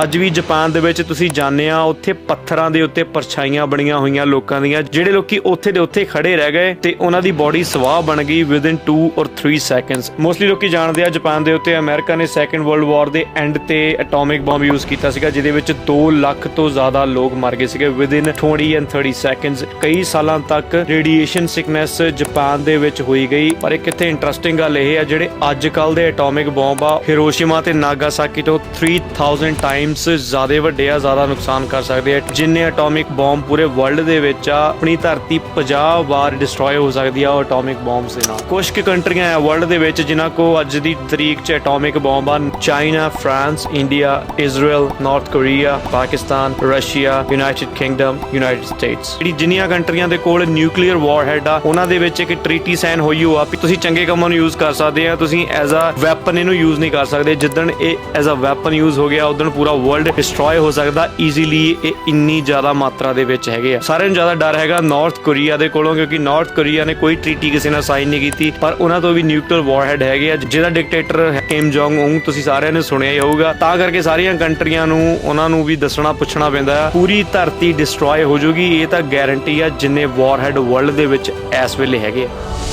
ਅੱਜ ਵੀ ਜਾਪਾਨ ਦੇ ਵਿੱਚ ਤੁਸੀਂ ਜਾਣਦੇ ਆ, ਉੱਥੇ ਪੱਥਰਾਂ ਦੇ ਉੱਤੇ ਪਰਛਾਈਆਂ ਬਣੀਆਂ ਹੋਈਆਂ ਲੋਕਾਂ ਦੀਆਂ, ਜਿਹੜੇ ਲੋਕੀ ਉੱਥੇ ਦੇ ਉੱਥੇ ਖੜੇ ਰਹਿ ਗਏ ਤੇ ਉਹਨਾਂ ਦੀ ਬਾਡੀ ਸਵਾਹ ਬਣ ਗਈ ਵਿਦਿਨ 2 অর 3 ਸੈਕਿੰਡਸ ਮੋਸਟਲੀ ਲੋਕੀ ਜਾਣਦੇ ਆ ਜਾਪਾਨ ਦੇ ਉੱਤੇ ਅਮਰੀਕਾ ਨੇ ਸੈਕੰਡ ਵਰਲਡ ਵਾਰ ਦੇ ਐਂਡ ਤੇ ਐਟੋਮਿਕ ਬੰਬ ਯੂਜ਼ ਕੀਤਾ ਸੀਗਾ, ਜਿਹਦੇ ਵਿੱਚ 2 ਲੱਖ ਤੋਂ ਜ਼ਿਆਦਾ ਲੋਕ ਮਰ ਗਏ ਸੀਗੇ ਵਿਦਿਨ 20 ਐਂਡ 30 ਸੈਕਿੰਡਸ ਕਈ ਸਾਲਾਂ ਤੱਕ ਰੇਡੀਏਸ਼ਨ ਸਿਕਨੈਸ ਜਾਪਾਨ ਦੇ ਵਿੱਚ ਹੋਈ ਗਈ, ਪਰ ਇੱਕ ਇੱਥੇ ਇੰਟਰਸਟਿੰਗ ਗੱਲ ਇਹ ਆ, ਜਿਹੜੇ ਅੱਜ ਕੱਲ ਦੇ ਐਟੋਮਿਕ ਬੰਬ ਆ ਹਿਰੋਸ਼ੀਮਾ ਤੇ ਨਾਗਾਸਾਕੀ ਤੋਂ 3000 ਟਾਈਮਸ ਜ਼ਿਆਦਾ ਵੱਡੇ ਆ, ਜ਼ਿਆਦਾ ਨੁਕਸਾਨ ਕਰ ਸਕਦੇ ਆ। ਜਿੰਨੇ ਐਟੋਮਿਕ ਬੰਬ ਪੂਰੇ ਵਰਲਡ ਦੇ ਵਿੱਚ ਆ, ਆਪਣੀ ਧਰਤੀ 50 ਵਾਰ ਡਿਸਟਰੋਏ ਹੋ ਸਕਦੀ ਆ ਉਹ ਐਟੋਮਿਕ ਬੰਬਸ ਦੇ ਨਾਲ। ਕੁਝ ਕੁ ਕੰਟਰੀਆਂ ਆ ਵਰਲਡ ਦੇ ਵਿੱਚ ਜਿਨ੍ਹਾਂ ਕੋ ਅੱਜ ਦੀ ਤਰੀਕ 'ਚ ਐਟੋਮਿਕ ਬੰਬ ਆ China France India Israel North Korea Pakistan Russia United Kingdom United States ਜਿਹੜੀ ਜਿੰਨੀਆਂ ਕੰਟਰੀਆਂ ਦੇ ਕੋਲ ਨਿਊਕਲੀਅਰ ਵਾਰਹੈਡ ਆ, ਉਹਨਾਂ ਦੇ ਵਿੱਚ ਇੱਕ ਟ੍ਰੀਟੀ ਸਾਈਨ ਹੋਈ ਹੋ ਆ ਵੀ ਤੁਸੀਂ ਚੰਗੇ ਕੰਮਾਂ ਨੂੰ ਯੂਜ਼ ਕਰ ਸਕਦੇ ਆ, ਤੁਸੀਂ ਐਜ਼ ਅ ਵੈਪਨ ਇਹਨੂੰ ਯੂਜ਼ ਨਹੀਂ ਕਰ ਸਕਦੇ। ਜਿੱਦਣ ਇਹ ਐਜ਼ ਅ ਵੈਪਨ ਯੂਜ਼ ਹੋ ਗਿਆ, ਉਦੋਂ ਪੂਰਾ ਵਰਲਡ ਡਿਸਟਰੋਏ ਹੋ ਸਕਦਾ ਈਜ਼ੀਲੀ ਇਹ ਇੰਨੀ ਜ਼ਿਆਦਾ ਮਾਤਰਾ ਦੇ ਵਿੱਚ ਹੈਗੇ ਆ। ਸਾਰਿਆਂ ਨੂੰ ਜ਼ਿਆਦਾ ਡਰ ਹੈਗਾ ਨਾਰਥ ਕੋਰੀਆ ਦੇ ਕੋਲੋਂ, ਕਿਉਂਕਿ ਨਾਰਥ ਕੋਰੀਆ ਨੇ ਕੋਈ ਟ੍ਰੀਟੀ ਕਿਸੇ ਨਾਲ ਸਾਈਨ ਨਹੀਂ ਕੀਤੀ, ਪਰ ਉਹਨਾਂ ਤੋਂ ਵੀ ਨਿਊਕਲੀਅਰ ਵਾਰਹੈਡ ਹੈਗੇ ਆ। ਜਿਹਦਾ ਡਿਕਟੇਟਰ ਹੈ ਕਿਮ ਜੋਂਗ ਉੰਗ ਤੁਸੀਂ ਸਾਰਿਆਂ ਨੇ ਸੁਣਿਆ ਹੀ ਹੋਊਗਾ। ਤਾਂ ਕਰਕੇ ਸਾਰੀਆਂ ਕੰਟਰੀਆਂ ਨੂੰ, ਉਹਨਾਂ ਨੂੰ ਵੀ ਦੱਸਣਾ ਪੁੱਛਣਾ ਪੈਂਦਾ ਹੈ ਪੂਰੀ ਧਰਤੀ ਡਿਸਟਰੋਏ ਹੋ ਜਾਊਗੀ ਇਹ ਤਾਂ ਗਾਰੰਟੀ ਆ ਜਿੰਨੇ ਵਾਰਹੈਡ ਵਰਲਡ ਦੇ ਵਿੱਚ ਇਸ ਵੇਲੇ ਹੈਗੇ ਆ।